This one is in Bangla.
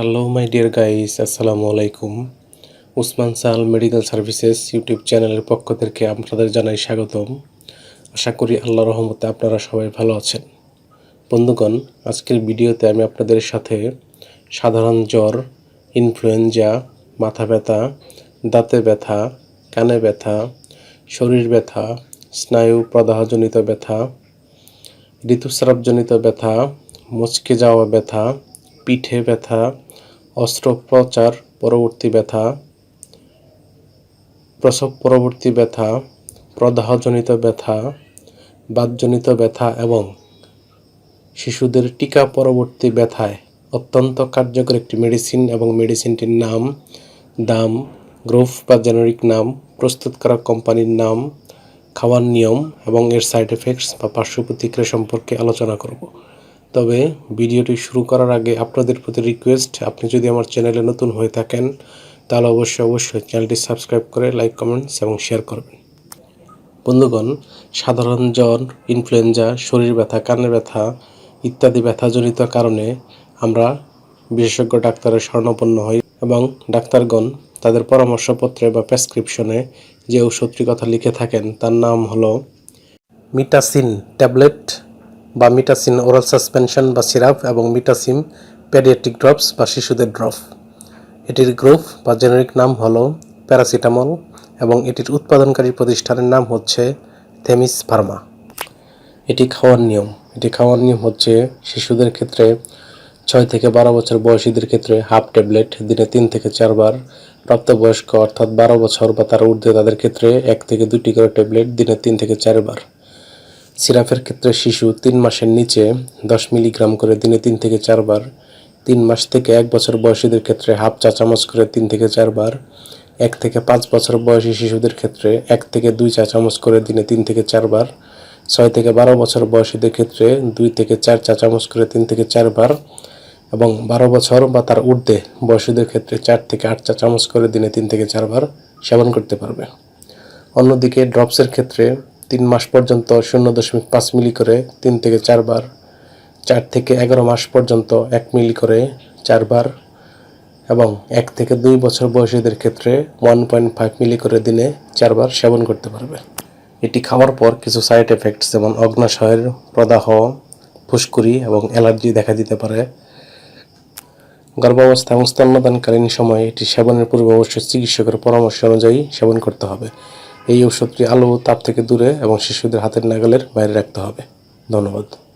হ্যালো মাই ডিয়ার গাইস আসসালামু আলাইকুম উসমান সাল মেডিকেল সার্ভিসেস ইউটিউব চ্যানেলের পক্ষ থেকে আপনাদের জানাই স্বাগতম। আশা করি আল্লাহ রহমতে আপনারা সবাই ভালো আছেন। বন্ধুগণ, আজকের ভিডিওতে আমি আপনাদের সাথে সাধারণ জ্বর ইনফ্লুয়েঞ্জা মাথা ব্যথা, দাঁতে ব্যথা, কানে ব্যথা, শরীর ব্যথা, স্নায়ু প্রদাহজনিত ব্যথা, ঋতুস্রাবজনিত ব্যথা মুচকে যাওয়া ব্যথা পিঠে ব্যথা, অস্ত্রোপচার, পরবর্তী ব্যথা, প্রসব পরবর্তী ব্যথা, প্রদাহজনিত ব্যথা, বাতজনিত ব্যথা এবং শিশুদের টিকা পরবর্তী ব্যথায় অত্যন্ত কার্যকর একটি মেডিসিন এবং মেডিসিনটির নাম, দাম গ্রুপ বা জেনারিক নাম, প্রস্তুত করা কোম্পানির নাম, খাওয়ার নিয়ম এবং এর সাইড এফেক্টস বা পার্শ্ব প্রতিক্রিয়া সম্পর্কে আলোচনা করব। তবে ভিডিওটি শুরু করার আগে আপনাদের প্রতি রিকোয়েস্ট আপনি যদি আমার চ্যানেলে নতুন হয়ে থাকেন, তাহলে অবশ্যই অবশ্যই চ্যানেলটি সাবস্ক্রাইব করে লাইক কমেন্টস এবং শেয়ার করবেন। বন্ধুগণ, সাধারণ জ্বর ইনফ্লুয়েঞ্জা শরীর ব্যথা কানে ব্যথা ইত্যাদি ব্যথাজনিত কারণে আমরা বিশেষজ্ঞ ডাক্তারের শরণাপন্ন হই এবং ডাক্তারগণ তাদের পরামর্শপত্রে বা প্রেসক্রিপশনে যে ওষুধটির কথা লিখে থাকেন, তার নাম হলো মিটাসিন ট্যাবলেট। বা মিটাসিন ওরাল সাসপেনশন বা সিরাপ এবং মিটাসিন প্যাডিয়াট্রিক ড্রপস বা শিশুদের ড্রপ। এটির গ্রুপ বা জেনারিক নাম হল প্যারাসিটামল এবং এটির উৎপাদনকারী প্রতিষ্ঠানের নাম হচ্ছে থেমিস ফার্মা এটি খাওয়ার নিয়ম। এটি খাওয়ার নিয়ম হচ্ছে শিশুদের ক্ষেত্রে ছয় থেকে বারো বছর বয়সীদের ক্ষেত্রে হাফ ট্যাবলেট, দিনে তিন থেকে চারবার। প্রাপ্তবয়স্ক অর্থাৎ বারো বছর বা তার ঊর্ধ্বে তাদের ক্ষেত্রে এক থেকে দুটি করে ট্যাবলেট, দিনে তিন থেকে চারবার। সিরাপের ক্ষেত্রে শিশু তিন মাসের নিচে দশ মিলিগ্রাম করে দিনে তিন থেকে চারবার, তিন মাস থেকে এক বছর বয়সীদের ক্ষেত্রে হাফ চা চামচ করে তিন থেকে চারবার, এক থেকে পাঁচ বছর বয়সী শিশুদের ক্ষেত্রে এক থেকে দুই চা চামচ করে দিনে তিন থেকে চারবার, ছয় থেকে বারো বছর বয়সীদের ক্ষেত্রে দুই থেকে চার চা চামচ করে তিন থেকে চারবার এবং বারো বছর বা তার ঊর্ধ্বে বয়সীদের ক্ষেত্রে চার থেকে আট চা চামচ করে দিনে তিন থেকে চারবার সেবন করতে পারবে। অন্যদিকে ড্রপসের ক্ষেত্রে তিন মাস পর্যন্ত শূন্য দশমিক পাঁচ মিলি করে তিন থেকে চারবার, চার থেকে এগারো মাস পর্যন্ত এক মিলি করে চারবার এবং এক থেকে দুই বছর বয়সীদের ক্ষেত্রে ওয়ান পয়েন্ট ফাইভ মিলি করে দিনে চারবার সেবন করতে পারবে। এটি খাওয়ার পর কিছু সাইড এফেক্টস যেমন অগ্নাশয়ের প্রদাহ, ফুসকুড়ি এবং অ্যালার্জি দেখা দিতে পারে। গর্ভাবস্থা এবং স্তন্যদানকালীন সময়ে এটি সেবনের পূর্বে অবশ্যই চিকিৎসকের পরামর্শ অনুযায়ী সেবন করতে হবে। এই ঔষধটি আলো তাপ থেকে দূরে এবং শিশুদের হাতের নাগালের বাইরে রাখতে হবে। ধন্যবাদ।